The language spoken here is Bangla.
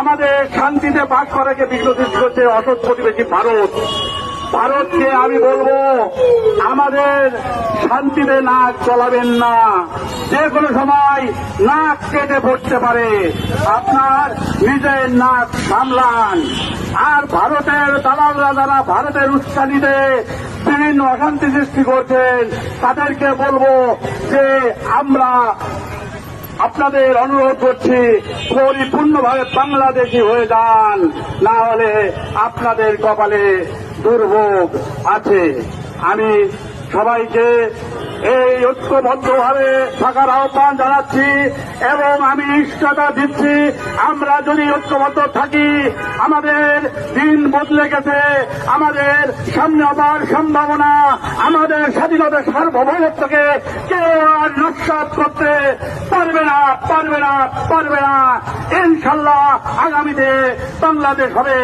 আমাদের শান্তিতে বাস করাকে বিঘ্নিত করছে অসৎ প্রতিবেশী ভারত, ভারতকে আমি বলব, আমাদের শান্তিতে নাক চলাবেন না। যে কোনো সময় নাক কেটে পড়তে পারে। আপনার নিজের নাক সামলান। আর ভারতের দালালরা যারা ভারতের উস্কানিতে বিভিন্ন অশান্তি সৃষ্টি করছেন, তাদেরকে বলব যে আমরা আপনাদের অনুরোধ করছি, পরিপূর্ণভাবে বাংলাদেশি হয়ে যান। না হলে আপনাদের কপালে দুর্ভোগ আছে। আমি সবাইকে এই ঐক্যবদ্ধভাবে থাকার আহ্বান জানাচ্ছি এবং আমি ইষ্টতা দিচ্ছি, আমরা যদি ঐক্যবদ্ধ থাকি, আমাদের দিন বদলে গেছে, আমাদের সামনে আবার সম্ভাবনা, আমাদের স্বাধীনতা সার্বভৌমত্বকে কেউ আর নস্বাত করতে পারবে না পারবে না পারবে না। ইনশাল্লাহ আগামীতে বাংলাদেশ হবে